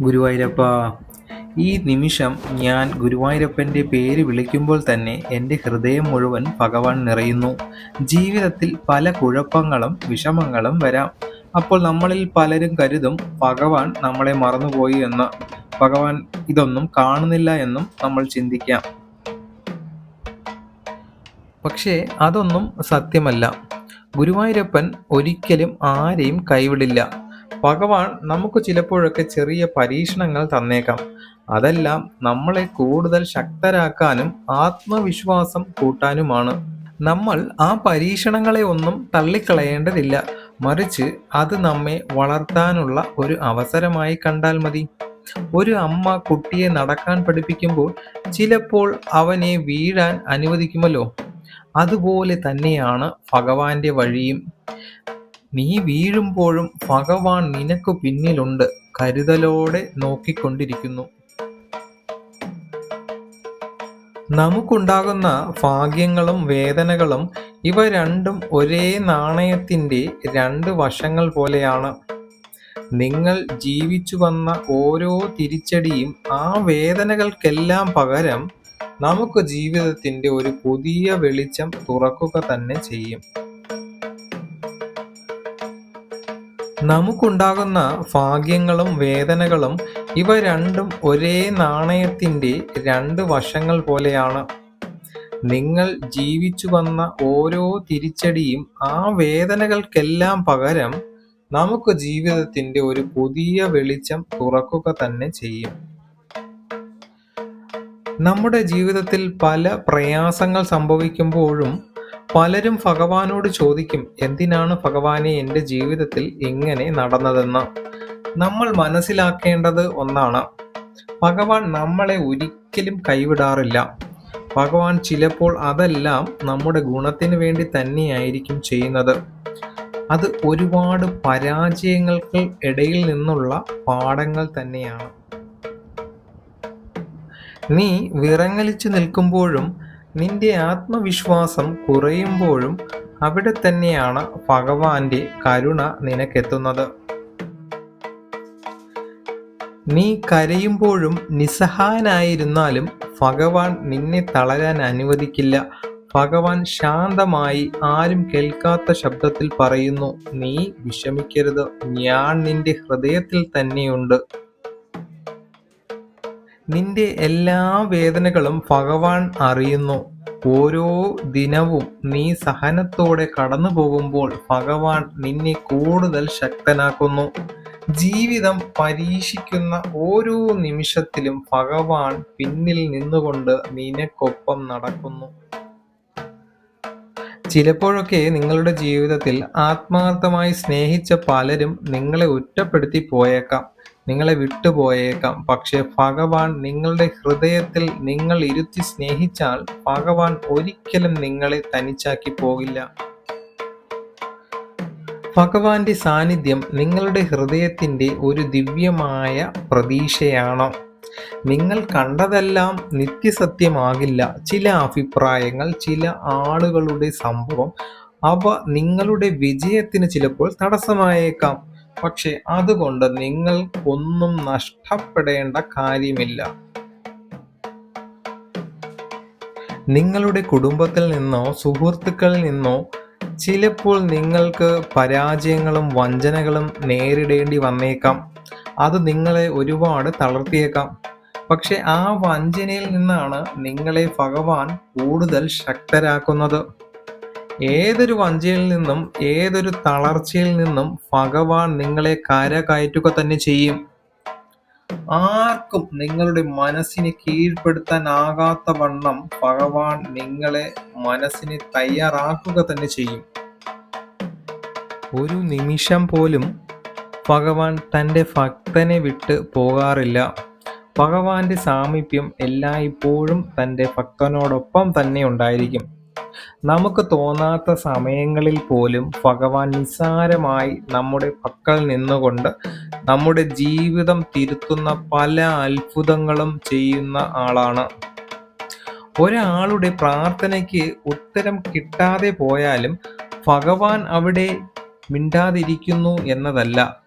ഗുരുവായൂരപ്പ. ഈ നിമിഷം ഞാൻ ഗുരുവായൂരപ്പന്റെ പേര് വിളിക്കുമ്പോൾ തന്നെ എന്റെ ഹൃദയം മുഴുവൻ ഭഗവാൻ നിറയുന്നു. ജീവിതത്തിൽ പല കുഴപ്പങ്ങളും വിഷമങ്ങളും വരാം. അപ്പോൾ നമ്മളിൽ പലരും കരുതും ഭഗവാൻ നമ്മളെ മറന്നുപോയി എന്ന്. ഭഗവാൻ ഇതൊന്നും കാണുന്നില്ല എന്നും നമ്മൾ ചിന്തിക്കാം. പക്ഷേ അതൊന്നും സത്യമല്ല. ഗുരുവായൂരപ്പൻ ഒരിക്കലും ആരെയും കൈവിടില്ല. ഭഗവാൻ നമുക്ക് ചിലപ്പോഴൊക്കെ ചെറിയ പരീക്ഷണങ്ങൾ തന്നേക്കാം. അതെല്ലാം നമ്മളെ കൂടുതൽ ശക്തരാക്കാനും ആത്മവിശ്വാസം കൂട്ടാനുമാണ്. നമ്മൾ ആ പരീക്ഷണങ്ങളെ ഒന്നും തള്ളിക്കളയേണ്ടതില്ല. മറിച്ച് അത് നമ്മെ വളർത്താനുള്ള ഒരു അവസരമായി കണ്ടാൽ മതി. ഒരു അമ്മ കുട്ടിയെ നടക്കാൻ പഠിപ്പിക്കുമ്പോൾ ചിലപ്പോൾ അവനെ വീഴാൻ അനുവദിക്കുമല്ലോ. അതുപോലെ തന്നെയാണ് ഭഗവാന്റെ വഴിയും. നീ വീഴുമ്പോഴും ഭഗവാൻ നിനക്ക് പിന്നിലുണ്ട് കരുതലോടെ നോക്കിക്കൊണ്ടിരിക്കുന്നു. നമുക്കുണ്ടാകുന്ന ഭാഗ്യങ്ങളും വേദനകളും ഇവ രണ്ടും ഒരേ നാണയത്തിന്റെ രണ്ട് വശങ്ങൾ പോലെയാണ്. നിങ്ങൾ ജീവിച്ചു വന്ന ഓരോ തിരിച്ചടിയും ആ വേദനകൾക്കെല്ലാം പകരം നമുക്ക് ജീവിതത്തിന്റെ ഒരു പുതിയ വെളിച്ചം തുറക്കുക തന്നെ ചെയ്യും. നമുക്കുണ്ടാകുന്ന ഭാഗ്യങ്ങളും വേദനകളും ഇവ രണ്ടും ഒരേ നാണയത്തിന്റെ രണ്ട് വശങ്ങൾ പോലെയാണ്. നിങ്ങൾ ജീവിച്ചു വന്ന ഓരോ തിരിച്ചടിയും ആ വേദനകൾക്കെല്ലാം പകരം നമുക്ക് ജീവിതത്തിന്റെ ഒരു പുതിയ വെളിച്ചം തുറക്കുക തന്നെ ചെയ്യും. നമ്മുടെ ജീവിതത്തിൽ പല പ്രയാസങ്ങൾ സംഭവിക്കുമ്പോഴും പലരും ഭഗവാനോട് ചോദിക്കും എന്തിനാണ് ഭഗവാനെ എന്റെ ജീവിതത്തിൽ ഇങ്ങനെ നടന്നതെന്ന്. നമ്മൾ മനസ്സിലാക്കേണ്ടത് ഒന്നാണ്. ഭഗവാൻ നമ്മളെ ഒരിക്കലും കൈവിടാറില്ല. ഭഗവാൻ ചിലപ്പോൾ അതെല്ലാം നമ്മുടെ ഗുണത്തിന് വേണ്ടി തന്നെയായിരിക്കും ചെയ്യുന്നത്. അത് ഒരുപാട് പരാജയങ്ങൾക്ക് ഇടയിൽ നിന്നുള്ള പാഠങ്ങൾ തന്നെയാണ്. നീ വിറങ്ങലിച്ചു നിൽക്കുമ്പോഴും നിന്റെ ആത്മവിശ്വാസം കുറയുമ്പോഴും അവിടെ തന്നെയാണ് ഭഗവാന്റെ കരുണ നിനക്കെത്തുന്നത്. നീ കരയുമ്പോഴും നിസ്സഹായനായിരുന്നാലും ഭഗവാൻ നിന്നെ തളരാൻ അനുവദിക്കില്ല. ഭഗവാൻ ശാന്തമായി ആരും കേൾക്കാത്ത ശബ്ദത്തിൽ പറയുന്നു നീ വിഷമിക്കരുത്. ഞാൻ നിന്റെ ഹൃദയത്തിൽ തന്നെയുണ്ട്. നിന്റെ എല്ലാ വേദനകളും ഭഗവാൻ അറിയുന്നു. ഓരോ ദിനവും നീ സഹനത്തോടെ കടന്നു പോകുമ്പോൾ ഭഗവാൻ നിന്നെ കൂടുതൽ ശക്തനാക്കുന്നു. ജീവിതം പരീക്ഷിക്കുന്ന ഓരോ നിമിഷത്തിലും ഭഗവാൻ പിന്നിൽ നിന്നുകൊണ്ട് നിനക്കൊപ്പം നടക്കുന്നു. ചിലപ്പോഴൊക്കെ നിങ്ങളുടെ ജീവിതത്തിൽ ആത്മാർത്ഥമായി സ്നേഹിച്ച പലരും നിങ്ങളെ ഒറ്റപ്പെടുത്തി പോയേക്കാം. നിങ്ങളെ വിട്ടുപോയേക്കാം. പക്ഷേ ഭഗവാൻ നിങ്ങളുടെ ഹൃദയത്തിൽ നിങ്ങൾ ഇരുത്തി സ്നേഹിച്ചാൽ ഭഗവാൻ ഒരിക്കലും നിങ്ങളെ തനിച്ചാക്കി പോകില്ല. ഭഗവാന്റെ സാന്നിധ്യം നിങ്ങളുടെ ഹൃദയത്തിന്റെ ഒരു ദിവ്യമായ പ്രതീക്ഷയാണോ? നിങ്ങൾ കണ്ടതെല്ലാം നിത്യസത്യമാകില്ല. ചില അഭിപ്രായങ്ങൾ ചില ആളുകളുടെ സംഭവം അവ നിങ്ങളുടെ വിജയത്തിന് ചിലപ്പോൾ തടസ്സമായേക്കാം. പക്ഷെ അതുകൊണ്ട് നിങ്ങൾ ഒന്നും നഷ്ടപ്പെടേണ്ട കാര്യമില്ല. നിങ്ങളുടെ കുടുംബത്തിൽ നിന്നോ സുഹൃത്തുക്കളിൽ നിന്നോ ചിലപ്പോൾ നിങ്ങൾക്ക് പരാജയങ്ങളും വഞ്ചനകളും നേരിടേണ്ടി വന്നേക്കാം. അത് നിങ്ങളെ ഒരുപാട് തളർത്തിയേക്കാം. പക്ഷെ ആ വഞ്ചനയിൽ നിന്നാണ് നിങ്ങളെ ഭഗവാൻ കൂടുതൽ ശക്തരാക്കുന്നത്. ഏതൊരു വഞ്ചിയിൽ നിന്നും ഏതൊരു തളർച്ചയിൽ നിന്നും ഭഗവാൻ നിങ്ങളെ കര കയറ്റുക തന്നെ ചെയ്യും. ആർക്കും നിങ്ങളുടെ മനസ്സിനെ കീഴ്പ്പെടുത്താനാകാത്ത വണ്ണം ഭഗവാൻ നിങ്ങളെ മനസ്സിനെ തയ്യാറാക്കുക തന്നെ ചെയ്യും. ഒരു നിമിഷം പോലും ഭഗവാൻ തന്റെ ഭക്തനെ വിട്ട് പോകാറില്ല. ഭഗവാന്റെ സാമീപ്യം എല്ലായ്പ്പോഴും തന്റെ ഭക്തനോടൊപ്പം തന്നെ ഉണ്ടായിരിക്കും. നമുക്ക് തോന്നാത്ത സമയങ്ങളിൽ പോലും ഭഗവാൻ നിസ്സാരമായി നമ്മുടെ പക്കൽ നിന്നുകൊണ്ട് നമ്മുടെ ജീവിതം തിരുത്തുന്ന പല അത്ഭുതങ്ങളും ചെയ്യുന്ന ആളാണ്. ഒരാളുടെ പ്രാർത്ഥനയ്ക്ക് ഉത്തരം കിട്ടാതെ പോയാലും ഭഗവാൻ അവിടെ മിണ്ടാതിരിക്കുന്നു എന്നതല്ല.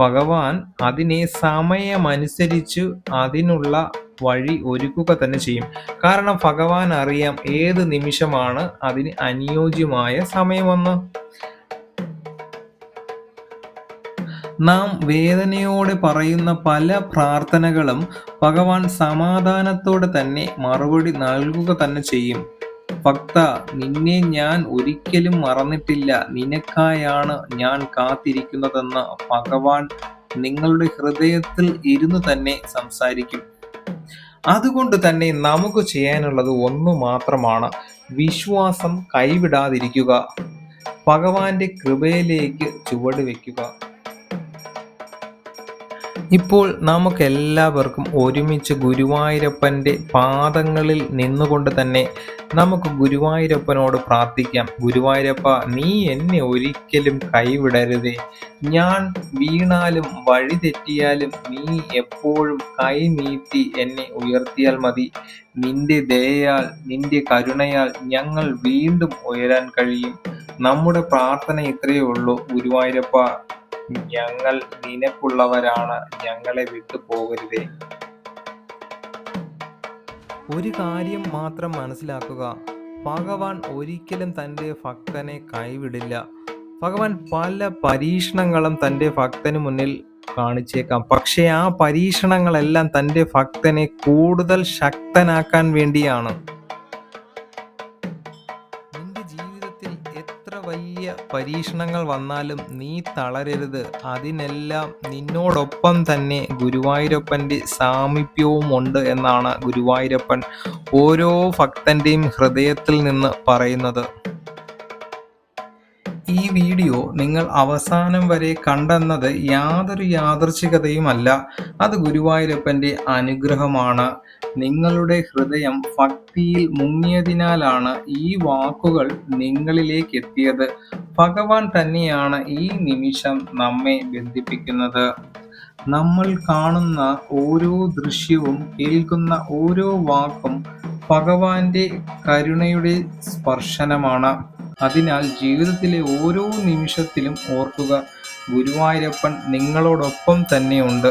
ഭഗവാൻ അതിനെ സമയമനുസരിച്ച് അതിനുള്ള വഴി ഒരുക്കുക തന്നെ ചെയ്യും. കാരണം ഭഗവാൻ അറിയാം ഏത് നിമിഷമാണ് അതിന് അനുയോജ്യമായ സമയമെന്ന്. നാം വേദനയോടെ പറയുന്ന പല പ്രാർത്ഥനകളും ഭഗവാൻ സമാധാനത്തോടെ തന്നെ മറുപടി നൽകുക തന്നെ ചെയ്യും. ഭക്ത നിന്നെ ഞാൻ ഒരിക്കലും മറന്നിട്ടില്ല. നിനക്കായാണ് ഞാൻ കാത്തിരിക്കുന്നതെന്ന് ഭഗവാൻ നിങ്ങളുടെ ഹൃദയത്തിൽ ഇരുന്ന് തന്നെ സംസാരിക്കും. അതുകൊണ്ട് തന്നെ നമുക്ക് ചെയ്യാനുള്ളത് ഒന്നു മാത്രമാണ് വിശ്വാസം കൈവിടാതിരിക്കുക. ഭഗവാന്റെ കൃപയിലേക്ക് ചുവട് വയ്ക്കുക ഇപ്പോൾ നമുക്ക് എല്ലാവർക്കും ഒരുമിച്ച് ഗുരുവായൂരപ്പന്റെ പാദങ്ങളിൽ നിന്നുകൊണ്ട് തന്നെ നമുക്ക് ഗുരുവായൂരപ്പനോട് പ്രാർത്ഥിക്കാം. ഗുരുവായൂരപ്പ നീ എന്നെ ഒരിക്കലും കൈവിടരുതേ. ഞാൻ വീണാലും വഴി തെറ്റിയാലും നീ എപ്പോഴും കൈ നീട്ടി എന്നെ ഉയർത്തിയാൽ മതി. നിന്റെ ദയയാൽ നിന്റെ കരുണയാൽ ഞങ്ങൾ വീണ്ടും ഉയരാൻ കഴിയും. നമ്മുടെ പ്രാർത്ഥന ഇത്രയേ ഉള്ളൂ. ഗുരുവായൂരപ്പ ഞങ്ങൾ നിനക്കുള്ളവരാണ്. ഞങ്ങളെ വിട്ടു പോകരുതേ ഒരു കാര്യം മാത്രം മനസ്സിലാക്കുക. ഭഗവാൻ ഒരിക്കലും തന്റെ ഭക്തനെ കൈവിടില്ല. ഭഗവാൻ പല പരീക്ഷണങ്ങളും തന്റെ ഭക്തന് മുന്നിൽ കാണിച്ചേക്കാം. പക്ഷേ ആ പരീക്ഷണങ്ങളെല്ലാം തന്റെ ഭക്തനെ കൂടുതൽ ശക്തനാക്കാൻ വേണ്ടിയാണ്. പരീക്ഷണങ്ങൾ വന്നാലും നീ തളരരുത്. അതിനെല്ലാം നിന്നോടൊപ്പം തന്നെ ഗുരുവായൂരപ്പന്റെ സാമീപ്യവും ഉണ്ട് എന്നാണ് ഗുരുവായൂരപ്പൻ ഓരോ ഭക്തന്റെയും ഹൃദയത്തിൽ നിന്ന് പറയുന്നത്. ഈ വീഡിയോ നിങ്ങൾ അവസാനം വരെ കണ്ടെന്നത് യാതൊരു യാദർച്ഛികതയുമല്ല അത് ഗുരുവായൂരപ്പന്റെ അനുഗ്രഹമാണ്. നിങ്ങളുടെ ഹൃദയം ഭക്തിയിൽ മുങ്ങിയതിനാലാണ് ഈ വാക്കുകൾ നിങ്ങളിലേക്ക് എത്തിയത് ഭഗവാൻ തന്നെയാണ് ഈ നിമിഷം നമ്മെ ബന്ധിപ്പിക്കുന്നത്. നമ്മൾ കാണുന്ന ഓരോ ദൃശ്യവും കേൾക്കുന്ന ഓരോ വാക്കും ഭഗവാന്റെ കരുണയുടെ സ്പർശനമാണ്. അതിനാൽ ജീവിതത്തിലെ ഓരോ നിമിഷത്തിലും ഓർക്കുക ഗുരുവായൂരപ്പൻ നിങ്ങളോടൊപ്പം തന്നെയുണ്ട്